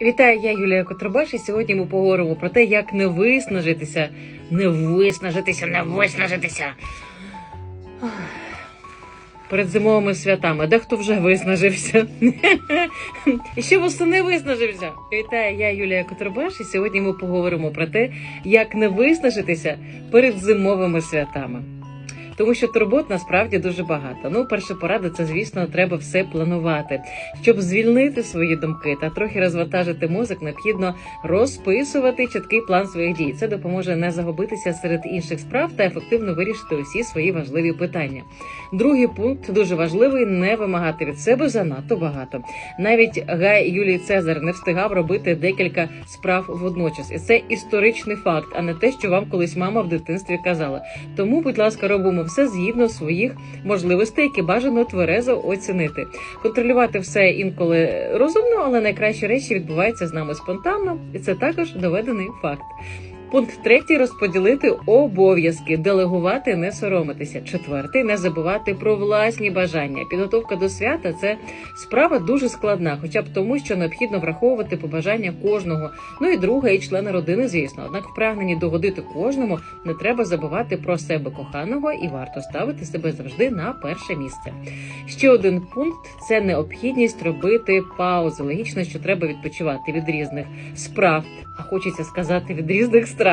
Вітаю, я Юлія Котробаш, і сьогодні ми поговоримо про те, як не виснажитися, не виснажитися, не виснажитися. Перед зимовими святами дехто вже виснажився. І ще восени виснажився. Вітаю, я Юлія Котробаш, і сьогодні ми поговоримо про те, як не виснажитися перед зимовими святами. Тому що турбот насправді дуже багато. Ну, перша порада це, звісно, треба все планувати. Щоб звільнити свої думки та трохи розвантажити мозок, необхідно розписувати чіткий план своїх дій. Це допоможе не загубитися серед інших справ та ефективно вирішити усі свої важливі питання. Другий пункт дуже важливий: не вимагати від себе занадто багато. Навіть Гай Юлій Цезар не встигав робити декілька справ водночас, і це історичний факт, а не те, що вам колись мама в дитинстві казала. Тому, будь ласка, робимо все згідно своїх можливостей, які бажано тверезо оцінити. Контролювати все інколи розумно, але найкращі речі відбуваються з нами спонтанно, і це також доведений факт. Пункт третій розподілити обов'язки, делегувати, не соромитися. Четвертий не забувати про власні бажання. Підготовка до свята це справа дуже складна, хоча б тому, що необхідно враховувати побажання кожного. Ну і друга, і члени родини, звісно. Однак, в прагненні догодити кожному, не треба забувати про себе коханого і варто ставити себе завжди на перше місце. Ще один пункт це необхідність робити паузи. Логічно, що треба відпочивати від різних справ, а хочеться сказати від різних страв,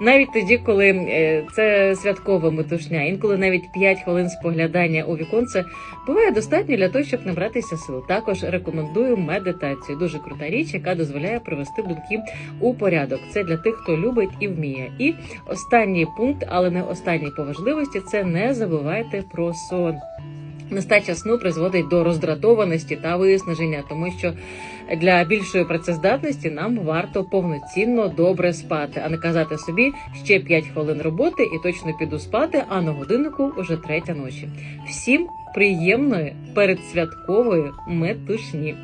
навіть тоді, коли е, це святкова метушня. Інколи навіть 5 хвилин споглядання у віконце буває достатньо для того, щоб набратися сил. Також рекомендую медитацію. Дуже крута річ, яка дозволяє привести думки у порядок. Це для тих, хто любить і вміє. І останній пункт, але не останній по важливості, це не забувайте про сон. Нестача сну призводить до роздратованості та виснаження, тому що для більшої працездатності нам варто повноцінно добре спати, а не казати собі ще 5 хвилин роботи і точно піду спати, а на годиннику уже третя ночі. Всім приємної передсвяткової метушні.